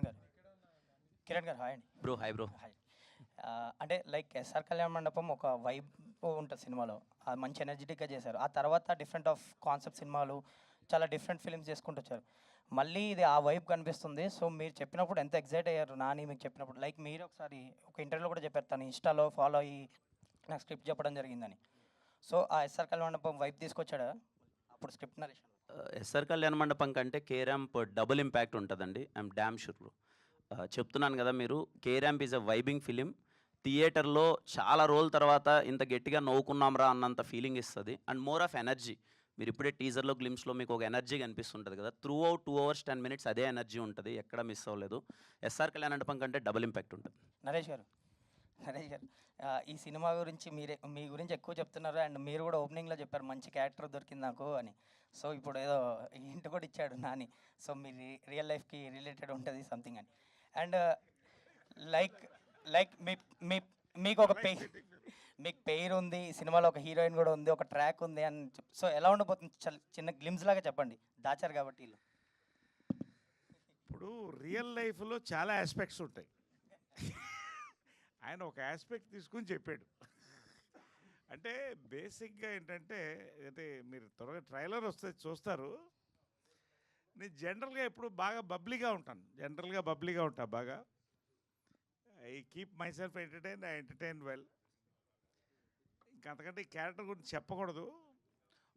కిరణ్ గారు. కిరణ్ గారు హాయ్ అండి. Bro hi bro. హాయ్. అంటే లైక్ ఎస్ఆర్ కళ్యాణ మండపం ఒక వైబ్ ఉంటుంది సినిమాలో. అది మంచి ఎనర్జెటిక్గా చేశారు. ఆ తర్వాత డిఫరెంట్ ఆఫ్ కాన్సెప్ట్ సినిమాలు చాలా డిఫరెంట్ ఫిల్మ్స్ చేసుకుంటూ వచ్చారు. మళ్ళీ ఇది ఆ వైబ్ కనిపిస్తుంది. సో మీరు చెప్పినప్పుడు ఎంత ఎగ్జైట్ అయ్యారు నాని మీకు చెప్పినప్పుడు? లైక్ మీరు ఒకసారి ఒక ఇంటర్వ్యూలో కూడా చెప్పారు తను ఇన్స్టాలో ఫాలో అయ్యి నాకు స్క్రిప్ట్ చెప్పడం జరిగిందని. సో ఆ ఎస్ఆర్ కళ్యాణ మండపం వైబ్ తీసుకొచ్చాడా? అప్పుడు script narration. SR Kalyana Mandapam కంటే కే ర్యాంప్ డబుల్ ఇంపాక్ట్ ఉంటుందండి. ఐఎమ్ డ్యామ్ షూర్ చెప్తున్నాను కదా మీరు K ramp is a vibing film. థియేటర్లో చాలా రోజుల తర్వాత ఇంత గట్టిగా నవ్వుకున్నాంరా అన్నంత ఫీలింగ్ ఇస్తుంది. And more of energy. మీరు ఇప్పుడే టీజర్లో గ్లిమ్స్లో మీకు ఒక ఎనర్జీ కనిపిస్తుంటుంది కదా. Throughout two hours ten minutes అదే ఎనర్జీ ఉంటుంది. ఎక్కడ మిస్ అవ్వలేదు. ఎస్ఆర్ కళ్యాణ మండపం కంటే డబుల్ ఇంపాక్ట్ ఉంటుంది. నరేష్ గారు నరేష్ గారు. ఈ సినిమా గురించి మీరే మీ గురించి ఎక్కువ చెప్తున్నారు. అండ్ మీరు కూడా ఓపెనింగ్లో చెప్పారు మంచి క్యారెక్టర్ దొరికింది నాకు అని. సో ఇప్పుడు ఏదో ఇంటి కూడా ఇచ్చాడు నాని. సో మీ రియల్ లైఫ్కి రిలేటెడ్ ఉంటుంది సంథింగ్ అని. అండ్ లైక్ లైక్ మీ మీ మీకు ఒక పే మీకు పేరు ఉంది సినిమాలో ఒక హీరోయిన్ కూడా ఉంది ఒక ట్రాక్ ఉంది అని సో ఎలా ఉండబోతుంది చిన్న గ్లిమ్స్ లాగా చెప్పండి. దాచారు కాబట్టి వీళ్ళు. ఇప్పుడు రియల్ లైఫ్లో చాలా ఆస్పెక్ట్స్ ఉంటాయి. ఆయన ఒక ఆస్పెక్ట్ తీసుకుని చెప్పాడు. అంటే బేసిక్గా ఏంటంటే అంటే మీరు త్వరగా ట్రైలర్ వస్తే చూస్తారు. నేను జనరల్గా ఎప్పుడు బాగా బబ్లీగా ఉంటాను. జనరల్గా బబ్లీగా ఉంటా బాగా. I keep myself entertain I entertain well. ఇంకా అంతకంటే ఈ క్యారెక్టర్ గురించి చెప్పకూడదు.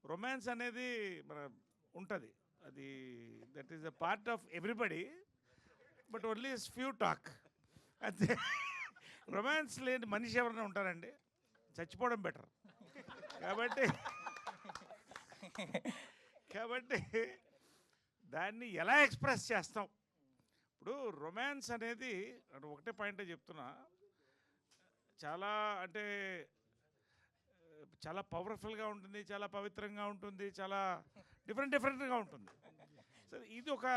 రొమాన్స్ అనేది మన ఉంటుంది. అది that is a part of everybody but only few talk. అంతే. రొమాన్స్ లేని మనిషి ఎవరైనా ఉంటారండి. చచ్చిపోవడం బెటర్. కాబట్టి కాబట్టి దాన్ని ఎలా ఎక్స్ప్రెస్ చేస్తాం? ఇప్పుడు రొమాన్స్ అనేది అంటే ఒకటే పాయింటే చెప్తున్నా. చాలా అంటే చాలా పవర్ఫుల్గా ఉంటుంది చాలా పవిత్రంగా ఉంటుంది చాలా డిఫరెంట్ డిఫరెంట్గా ఉంటుంది. సరే ఇది ఒక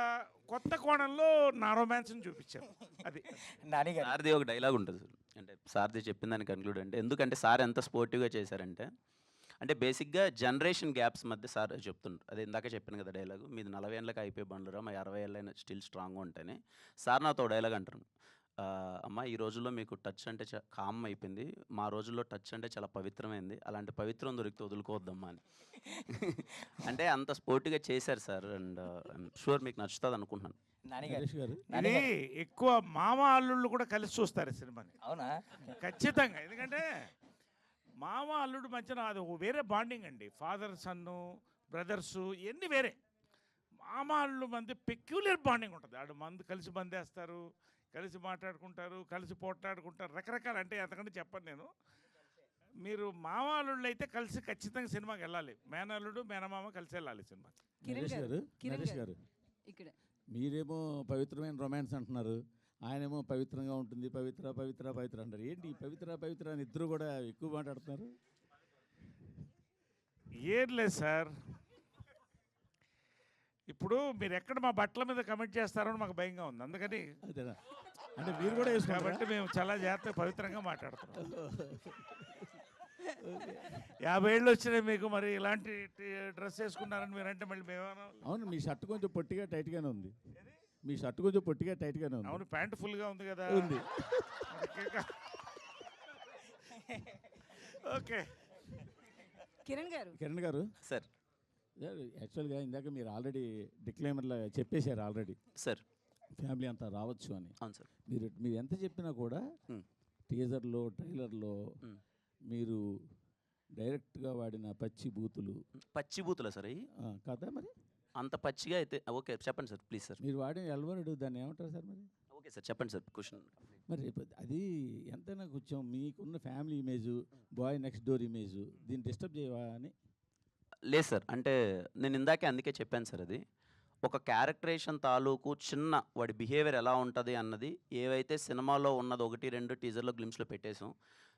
కొత్త కోణంలో నా రొమాన్స్ని చూపించాను అది. నాని గారు సార్ది ఒక డైలాగ్ ఉంటుంది సార్ అంటే సార్ది చెప్పిన దాన్ని కన్క్లూడ్ అంటే ఎందుకంటే సార్ ఎంత స్పోర్టివ్గా చేశారంటే అంటే బేసిక్గా జనరేషన్ గ్యాప్స్ మధ్య సార్ చెప్తుండ్రు. అదే ఇందాక చెప్పాను కదా డైలాగ్ మీది నలభై ఏళ్ళకి అయిపోయి బండ్లురా మా అరవై ఏళ్ళైనా స్టిల్ స్ట్రాంగ్గా ఉంటేనే సార్ నాతో డైలాగ్ అంటారు అమ్మ ఈ రోజుల్లో మీకు టచ్ అంటే చా- కామం అయిపోయింది. మా రోజుల్లో టచ్ అంటే చాలా పవిత్రమైంది. అలాంటి పవిత్రం దొరికితే వదులుకోవద్దమ్మా అని. అంటే అంత స్పోర్టివ్గా చేశారు సార్. అండ్ షూర్ మీకు నచ్చుతుంది అనుకుంటున్నాను. ఇది ఎక్కువ మామ అల్లుళ్ళు కూడా కలిసి చూస్తారు సినిమాని. అవునా? ఖచ్చితంగా. ఎందుకంటే మామ అల్లుడు మధ్యన అది ఒక వేరే బాండింగ్ అండి. ఫాదర్ సన్ను బ్రదర్సు ఇవన్నీ వేరే. మామ అల్లుడు మంది పెక్యులర్ బాండింగ్ ఉంటుంది. ఆడు మందు కలిసి బందేస్తారు కలిసి మాట్లాడుకుంటారు కలిసి పోట్లాడుకుంటారు రకరకాల. అంటే అంతకంటే చెప్పను నేను. మీరు మామ అల్లుళ్ళు అయితే కలిసి ఖచ్చితంగా సినిమాకి వెళ్ళాలి. మేనల్లుడు మేనమామ కలిసి వెళ్ళాలి సినిమాకి. కిరణ్ నరేష్ గారు గారు కిరణ్ నరేష్ గారు గారు. ఇక్కడ. మీరేమో పవిత్రమైన రొమాన్స్ అంటున్నారు. ఆయనేమో పవిత్రంగా ఉంటుంది పవిత్ర పవిత్ర పవిత్ర అంటారు. ఏంటి ఈ పవిత్ర పవిత్ర అని ఇద్దరు కూడా ఎక్కువ మాట్లాడుతున్నారు? ఏం లేదు సార్. ఇప్పుడు మీరు ఎక్కడ మా బట్టల మీద కమెంట్ చేస్తారో అని మాకు భయంగా ఉంది. అందుకని అదేనా? అంటే మీరు కూడా కాబట్టి మేము చాలా జాగ్రత్తగా పవిత్రంగా మాట్లాడుతున్నాం. యాభై ఏళ్ళు వచ్చినాయి మీకు మరి ఇలాంటి డ్రెస్ వేసుకున్నారని మీరంటే మళ్ళీ మేమేమన్నా అవును మీ షర్ట్ కొంచెం పొట్టిగా టైట్గానే ఉంది. మీ షర్ట్ కొంచెం పొట్టిగా టైట్గానే ఉంది. అవును ప్యాంట్ ఫుల్గా ఉంది కదా. ఉంది. ఓకే. కిరణ్ గారు. కిరణ్ గారు? సార్. యాక్చువల్గా ఇందాక మీరు ఆల్రెడీ డిక్లైమర్లో చెప్పేశారు ఆల్రెడీ సార్ ఫ్యామిలీ అంతా రావచ్చు అని. అవును సార్ మీరు మీరు ఎంత చెప్పినా కూడా Hmm. టీజర్లో ట్రైలర్లో Hmm. మీరు డైరెక్ట్గా వాడిన పచ్చి బూతులు. పచ్చి బూతులా సార్ అవి కదా మరి? అంత పచ్చిగా అయితే ఓకే చెప్పండి సార్ ప్లీజ్ సార్ మీరు వాడిన ఎల్వరుడు దాన్ని ఏమంటారు సార్ మరి? ఓకే సార్ చెప్పండి సార్ క్వశ్చన్ మరి అది ఎంతైనా కొంచెం మీకున్న family image boy next door image దీన్ని డిస్టర్బ్ చేయవా అని? లేదు సార్. అంటే నేను ఇందాకే అందుకే చెప్పాను సార్ అది. ఒక క్యారెక్టరేషన్ తాలూకు చిన్న వాడి బిహేవియర్ ఎలా ఉంటుంది అన్నది ఏవైతే సినిమాలో ఉన్నది ఒకటి రెండు టీజర్లో గ్లిమ్స్లో పెట్టేసాం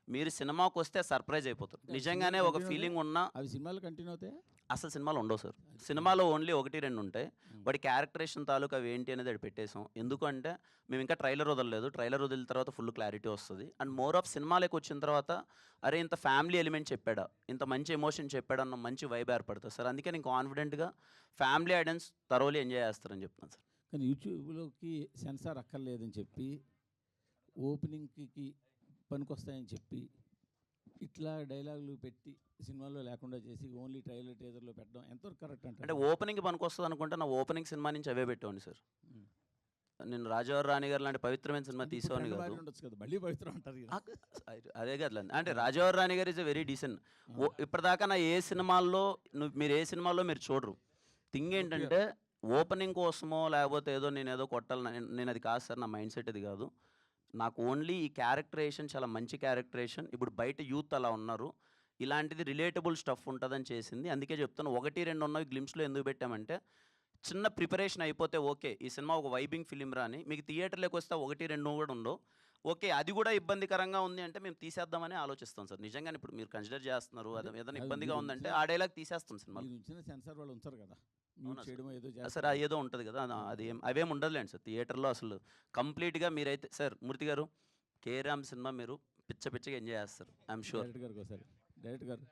మీరు సినిమాకి వస్తే సర్ప్రైజ్ అయిపోతారు. నిజంగానే ఒక ఫీలింగ్ ఉన్నా అవి సినిమాలు కంటిన్యూ అవుతాయా? అసలు సినిమాలు ఉండవు సార్. సినిమాలో ఓన్లీ ఒకటి రెండు ఉంటాయి. వాడి క్యారెక్టరేషన్ తాలూకు అవి ఏంటి అనేది అది పెట్టేసాం. ఎందుకంటే మేము ఇంకా ట్రైలర్ వదలలేదు. ట్రైలర్ వదిలిన తర్వాత ఫుల్ క్లారిటీ వస్తుంది. అండ్ మోర్ ఆఫ్ సినిమాలోకి వచ్చిన తర్వాత అరే ఇంత ఫ్యామిలీ ఎలిమెంట్ చెప్పాడా? ఇంత మంచి ఎమోషన్ చెప్పాడా? అన్న మంచి వైబ్ ఏర్పడుతుంది సార్. అందుకే నేను కాన్ఫిడెంట్గా ఫ్యామిలీ ఐడెన్స్ తరోలీ ఎంజాయ్ చేస్తారని చెప్తున్నాను సార్. కానీ యూట్యూబ్లోకి సెన్సార్ అక్కర్లేదని చెప్పి ఓపెనింగ్కి పనికొస్తాయని చెప్పి ఇట్లా డైలాగులు పెట్టి సినిమాలో లేకుండా చేసి ఓన్లీ ట్రైలర్ టేజర్లో పెట్టడం ఎంతవరకు కరెక్ట్ అంటే అంటే ఓపెనింగ్ పనికొస్తుంది అనుకుంటే నా ఓపెనింగ్ సినిమా నుంచి అవే పెట్టేవాడిని సార్. నేను రాజావారి రాణి గారు లాంటి పవిత్రమైన సినిమా తీసేవాడిని కాదు. ఉండొచ్చు కదా మళ్ళీ పవిత్రం అంటారు అదే కదా అంటే రాజావారి రాణి గారు ఇస్ వెరీ డీసెంట్. ఇప్పటిదాకా నా ఏ సినిమాల్లో నువ్వు మీరు ఏ సినిమాల్లో మీరు చూడరు. థింగ్ ఏంటంటే ఓపెనింగ్ కోసమో లేకపోతే ఏదో నేను ఏదో కొట్టాలి నేను- అది కాదు సార్ నా మైండ్ సెట్ అది కాదు. నాకు ఓన్లీ ఈ క్యారెక్టరేషన్ చాలా మంచి క్యారెక్టరేషన్. ఇప్పుడు బయట యూత్ అలా ఉన్నారు. ఇలాంటిది రిలేటబుల్ స్టఫ్ ఉంటుందని చేసింది. అందుకే చెప్తాను ఒకటి రెండు ఉన్నవి గ్లిమ్స్లో ఎందుకు పెట్టామంటే చిన్న ప్రిపరేషన్ అయిపోతే ఓకే ఈ సినిమా ఒక వైబింగ్ ఫిలిం రా అని మీకు థియేటర్లోకి వస్తే ఒకటి రెండు కూడా ఉండవు. ఓకే అది కూడా ఇబ్బందికరంగా ఉంది అంటే మేము తీసేద్దామని ఆలోచిస్తాం సార్. నిజంగానే ఇప్పుడు మీరు కన్సిడర్ చేస్తున్నారు అది ఏదైనా ఇబ్బందిగా ఉందంటే ఆ డైలాగ్ తీసేస్తాం సినిమా సెన్సార్ వాళ్ళు ఉంచారు కదా. సార్? ఏదో ఉంటుంది కదా అది- అది ఏం అవేం ఉండదులేండి సార్ థియేటర్లో అసలు కంప్లీట్గా మీరైతే సార్ మూర్తి గారు కే రామ్ సినిమా మీరు పిచ్చ పిచ్చగా ఎంజాయ్ చేస్తారు ఐఎమ్ షూర్. డైరెక్ట్ గారు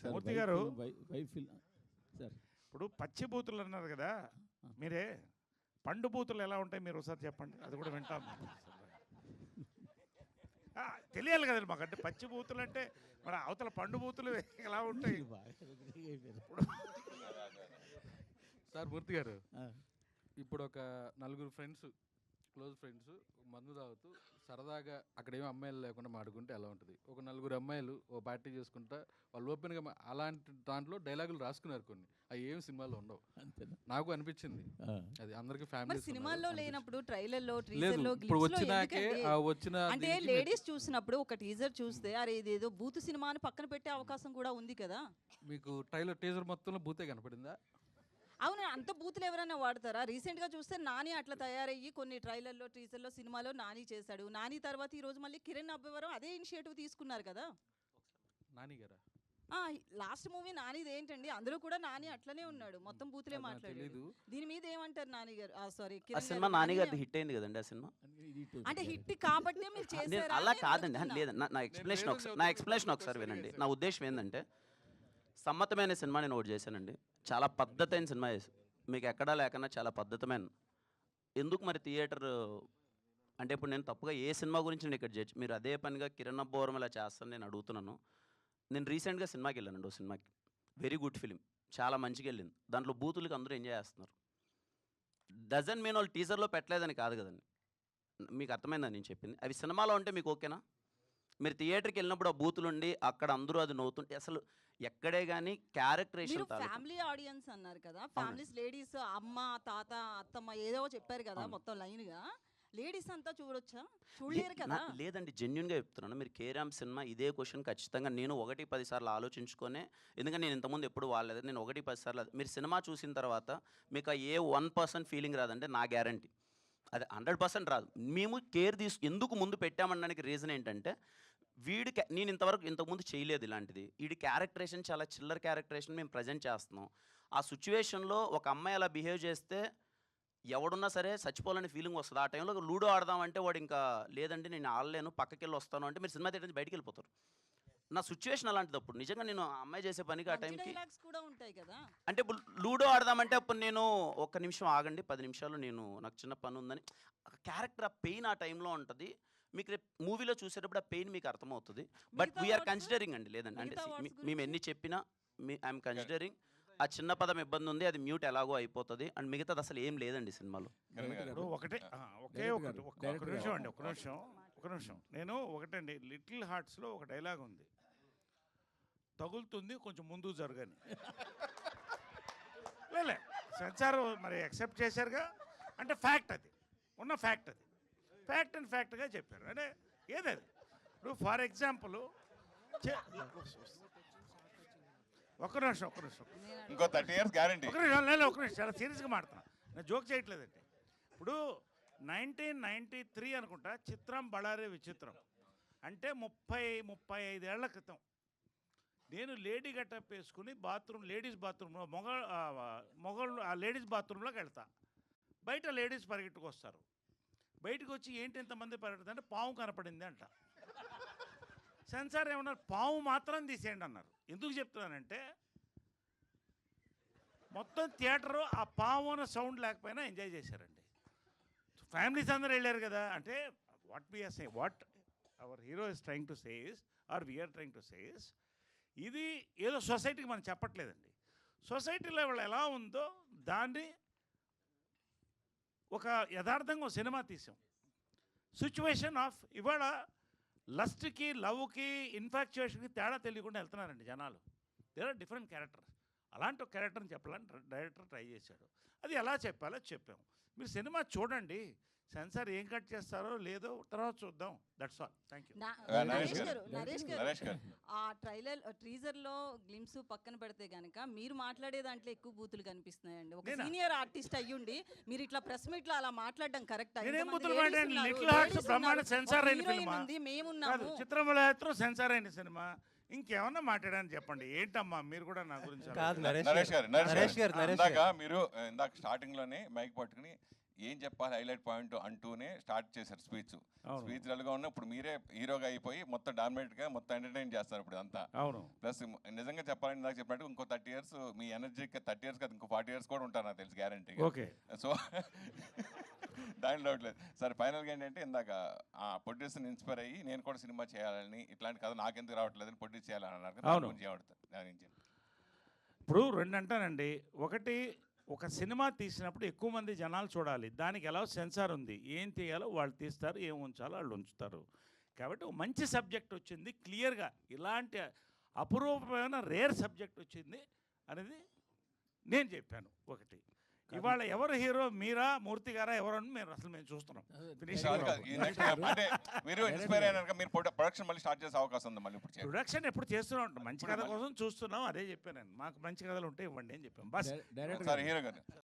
సార్, మూర్తి గారు. సార్. ఇప్పుడు పచ్చి బూతులు అన్నారు కదా మీరే పండు బూతులు ఎలా ఉంటాయి మీరు ఒకసారి చెప్పండి అది కూడా వింటాం. తెలియాలి కదండి మాకు అంటే పచ్చి బూతులు అంటే మరి అవతల పండు బూతులు ఎలా ఉంటాయి. సార్ మూర్తి గారు. ఇప్పుడు ఒక నలుగురు ఫ్రెండ్స్ క్లోజ్ ఫ్రెండ్స్ మందు తాగుతూ సరదాగా అక్కడ ఏమి అమ్మాయిలు లేకుండా మాడుకుంటే ఎలా ఉంటుంది? ఒక నలుగురు అమ్మాయిలు ఓ పార్టీ చేసుకుంటా వాళ్ళు ఓపెన్గా మా- అలాంటి దాంట్లో డైలాగులు రాసుకున్నారు కొన్ని. అవి ఏం సినిమాలో ఉండవు. అంతేనా? నాకు అనిపించింది. అది అందరికి మరి ఫ్యామిలీ సినిమాల్లో లేనప్పుడు ట్రైలర్లో ఇప్పుడు వచ్చినాకే ఆ వచ్చిన అంటే దీనికి లేడీస్ చూసినప్పుడు ఒక టీజర్ చూస్తే అరే ఇదేదో బూతు సినిమా అని పక్కన పెట్టే అవకాశం కూడా ఉంది కదా? మీకు ట్రైలర్ టీజర్ మొత్తంలో బూతే కనపడిందా? అవును? అంత బూతులు ఎవరైనా వాడతారా? రీసెంట్గా చూస్తే నాని అట్లా తయారయ్యి కొన్ని ట్రైలర్లో టీజర్లో సినిమాలో నాని చేశాడు. నాని తర్వాత ఈ రోజు మళ్ళీ కిరణ్ అబ్బవరం అదే ఇనిషియేటివ్ తీసుకున్నారు కదా? నాని గారా? లాస్ట్ మూవీ నానిది ఏంటండి? అందులో కూడా నాని అట్లనే ఉన్నాడు. మొత్తం బూతులే తెలీదు. దీని మీద ఏమంటారు నాని గారు? సారీ ఆ సినిమా నాని గారిది హిట్ అయింది కదండి ఆ సినిమా? అంటే. హిట్ కాబట్టే మీరు చేశారా అలా కాదండి. లేదు నా- ఎక్స్ప్లెనేషన్ ఒకసారి నా ఎక్స్ప్లెనేషన్ ఒకసారి వినండి. నా ఉద్దేశం ఏంటంటే సమ్మతమైన సినిమా నేను ఒకటి చేశానండి. చాలా పద్ధతైన సినిమా చేశాను మీకు ఎక్కడా లేకన్నా చాలా పద్ధతమైన. ఎందుకు మరి థియేటర్ అంటే ఇప్పుడు నేను తప్పుగా ఏ సినిమా గురించి నేను ఇక్కడ చేయొచ్చు మీరు అదే పనిగా కిరణ్ అబ్బోరం ఇలా చేస్తాను నేను అడుగుతున్నాను. నేను రీసెంట్గా సినిమాకి వెళ్ళానండి ఓ సినిమాకి. వెరీ గుడ్ ఫిలిం చాలా మంచిగా వెళ్ళింది. దాంట్లో బూతులకి అందరూ ఎంజాయ్ చేస్తున్నారు. డజన్ మీన్ వాళ్ళు టీజర్లో పెట్టలేదని కాదు కదండి. మీకు అర్థమైందని నేను చెప్పింది? అవి సినిమాలో ఉంటే మీకు ఓకేనా? మీరు థియేటర్కి వెళ్ళినప్పుడు ఆ బూతులు ఉండి అక్కడ అందరూ అది నవ్వుతుంటే అసలు ఎక్కడే కానీ క్యారెక్టరేషన్ ఫ్యామిలీ ఆడియన్స్ అన్నారు కదా ఫ్యామిలీస్ లేడీస్ అమ్మ తాత అత్తమ్మ ఏదో చెప్పారు కదా. మొత్తం లైన్గా లేడీస్ అంతా చూడొచ్చా? చూడలేరు కదా. లేదండి జెన్యున్గా చెప్తున్నాను. మీరు కేరామ్ సినిమా ఇదే క్వశ్చన్ ఖచ్చితంగా నేను ఒకటి పది సార్లు ఆలోచించుకొనే ఎందుకంటే నేను ఇంతకుముందు ఎప్పుడు వాడలేదు నేను ఒకటి పది సార్లు మీరు సినిమా చూసిన తర్వాత మీకు ఏ వన్ పర్సెంట్ ఫీలింగ్ రాదంటే నా గ్యారంటీ. అది హండ్రెడ్ పర్సెంట్ రాదు. మేము కేర్ తీసు ఎందుకు ముందు పెట్టామనడానికి రీజన్ ఏంటంటే వీడి నేను ఇంతవరకు ఇంతకుముందు చేయలేదు ఇలాంటిది. వీడి క్యారెక్టరేషన్ చాలా చిల్లర క్యారెక్టరేషన్ మేము ప్రజెంట్ చేస్తున్నాం. ఆ సిచ్యువేషన్లో ఒక అమ్మాయి అలా బిహేవ్ చేస్తే ఎవడున్నా సరే చచ్చిపోవాలని ఫీలింగ్ వస్తుంది. ఆ టైంలో లూడో ఆడదామంటే వాడు ఇంకా లేదండి నేను ఆడలేను పక్కకి వెళ్ళి వస్తాను అంటే మీరు సినిమా థియేటర్ నుంచి బయటికి వెళ్ళిపోతారు. నా సిచ్యువేషన్ అలాంటిది అప్పుడు. నిజంగా నేను ఆ అమ్మాయి చేసే పనికి ఆ టైంకి డైలాగ్స్ కూడా ఉంటాయి కదా. అంటే ఇప్పుడు లూడో ఆడదామంటే అప్పుడు నేను ఒక్క నిమిషం ఆగండి పది నిమిషాలు నేను నాకు చిన్న పని ఉందని క్యారెక్టర్ ఆ పెయిన్ ఆ టైంలో ఉంటుంది. మీకు రేపు మూవీలో చూసేటప్పుడు ఆ పెయిన్ మీకు అర్థమవుతుంది. But we are? కన్సిడరింగ్ అండి లేదండి. అంటే మేము? ఎన్ని చెప్పినా మీ ఐఎమ్ కన్సిడరింగ్ ఆ చిన్న పదం ఇబ్బంది ఉంది అది మ్యూట్ ఎలాగో అయిపోతుంది. అండ్ మిగతాది అసలు ఏం లేదండి సినిమాలో. ఒకటే ఒకే ఒకటి గారు. నిమిషం అండి ఒక్క నిమిషం ఒక నిమిషం. నేను ఒకటండి లిటిల్ హార్ట్స్లో ఒక డైలాగ్ ఉంది. తగులుతుంది కొంచెం ముందు జరగని. లేలే సెన్సార్ మరి యాక్సెప్ట్ చేశారుగా? అంటే ఫ్యాక్ట్ అది. ఉన్న ఫ్యాక్ట్ అది. ఫ్యాక్ట్ అండ్ ఫ్యాక్ట్గా చెప్పారు. అంటే ఏదది ఇప్పుడు ఫర్ ఎగ్జాంపుల్ ఒక్క నిమిషం ఒక్క నిమిషం. ఇంకో థర్టీ ఇయర్స్ గ్యారంటీ ఒక నిమిషం లేదు ఒక నిమిషం. చాలా సీరియస్గా మాడుతున్నా నేను జోక్ చేయట్లేదండి. ఇప్పుడు నైన్టీన్ నైంటీ త్రీ అనుకుంటా చిత్రం బళారే విచిత్రం. అంటే ముప్పై ముప్పై ఐదేళ్ళ క్రితం. నేను లేడీ గెటప్ వేసుకుని బాత్రూమ్ లేడీస్ బాత్రూంలో మొగ మొగళ్ళు ఆ లేడీస్ బాత్రూంలోకి వెళ్తా. బయట లేడీస్ పరిగెట్టుకు వస్తారు బయటకు వచ్చి ఏంటి ఇంతమంది పరిగెడుతుంది అంటే పాము కనపడింది అంట. సెన్సార్ ఏమన్నారు? పాము మాత్రం తీసేయండి అన్నారు. ఎందుకు చెప్తున్నానంటే మొత్తం థియేటరు ఆ పావున సౌండ్ లేకపోయినా ఎంజాయ్ చేశారండి. ఫ్యామిలీస్ అందరూ వెళ్ళారు కదా అంటే what we're say what our hero is trying to says or we're trying to says ఇది ఏదో సొసైటీకి మనం చెప్పట్లేదండి. సొసైటీ లెవెల్ ఎలా ఉందో దాన్ని ఒక యథార్థంగా ఒక సినిమా తీసాం. సిచ్యువేషన్ ఆఫ్ ఇవాళ లస్ట్కి లవ్కి ఇన్ఫాక్చుయేషన్కి తేడా తెలియకుండా వెళ్తున్నారండి జనాలు. దేర్ ఆర్ డిఫరెంట్ క్యారెక్టర్స్ అలాంటి ఒక క్యారెక్టర్ని చెప్పాలని డైరెక్టర్ ట్రై చేశాడు. అది ఎలా చెప్పాలో చెప్పాము. మీరు సినిమా చూడండి. సెన్సార్ ఏం కట్ చేస్తారో లేదో తర్వాత చూద్దాం. That's all thank you Naresh గారు. నరేష్ గారు. ఆ ట్రైలర్ ట్రీజర్లో గ్లిమ్స్ పక్కన పెడితే గనక మీరు మాట్లాడే దాంట్లో ఎక్కువ బూతులు కనిపిస్తున్నాయండి. ఒక? సీనియర్ ఆర్టిస్ట్ అయ్యుండి మీరు ఇట్లా ప్రెస్ మీట్లో అలా మాట్లాడడం కరెక్ట్? Little Hearts బ్రహ్మాండ సెన్సార్ అయిన సినిమా. కాదు మేమున్నాము. చిత్రమలయాత్రం సెన్సార్ అయిన సినిమా. ఇంకేమన్నా మాట్లాడాలని చెప్పండి. ఏంటమ్మా? మీరు కూడా నా గురించి నరేష్ నరేష్ గారు. నరేష్ గారు, ఇందాక మీరు ఇందాక స్టార్టింగ్లోనే మైక్ పట్టుకుని ఏం చెప్పాలి హైలైట్ పాయింట్ అంటూనే స్టార్ట్ చేశారు స్పీచ్. స్పీచ్గా ఉన్న ఇప్పుడు మీరే హీరోగా అయిపోయి మొత్తం డామినేట్గా మొత్తం ఎంటర్టైన్ చేస్తారు ఇప్పుడు అంతా ప్లస్ నిజంగా చెప్పాలని ఇందాక చెప్పినట్టు ఇంకో థర్టీ ఇయర్స్ మీ ఎనర్జీ థర్టీ ఇయర్స్ కదా ఇంకో ఫార్టీ ఇయర్స్ కూడా ఉంటారు నాకు తెలుసు గ్యారంటీ ఓకే. సో దాని డౌట్ లేదు. సరే ఫైనల్గా ఏంటంటే ఇందాక ఆ ప్రొడ్యూసర్ని ఇన్స్పైర్ అయ్యి నేను కూడా సినిమా చేయాలని ఇట్లాంటి కథ నాకెందుకు రావట్లేదని ప్రొడ్యూస్ చేయాలని అన్నారు కదా, గురించి ఇప్పుడు రెండు అంటానండి ఒకటి ఒక సినిమా తీసినప్పుడు ఎక్కువ మంది జనాలు చూడాలి. దానికి ఎలా సెన్సార్ ఉంది? ఏం తీయాలో వాళ్ళు తీస్తారు ఏం ఉంచాలో వాళ్ళు ఉంచుతారు. కాబట్టి మంచి సబ్జెక్ట్ వచ్చింది క్లియర్గా ఇలాంటి అపురూపమైన రేర్ సబ్జెక్ట్ వచ్చింది అనేది నేను చెప్పాను ఒకటి. ఇవాళ ఎవరు హీరో? మీరా? మూర్తి గారా? ఎవరు అని మేము అసలు మేము చూస్తున్నాం. మీరు ఇన్స్పైర్ అయినాక మీరు ప్రొడక్షన్ మళ్ళీ స్టార్ట్ చేసే అవకాశం ఉంది మళ్ళీ ఇప్పుడు. ప్రొడక్షన్ ఎప్పుడు చేస్తూనే ఉంటాం. మంచి కథ కోసం చూస్తున్నాం అదే చెప్పాను మాకు మంచి కథలు ఉంటే ఇవ్వండి అని చెప్పాను బస్. డైరెక్టర్ హీరో గారు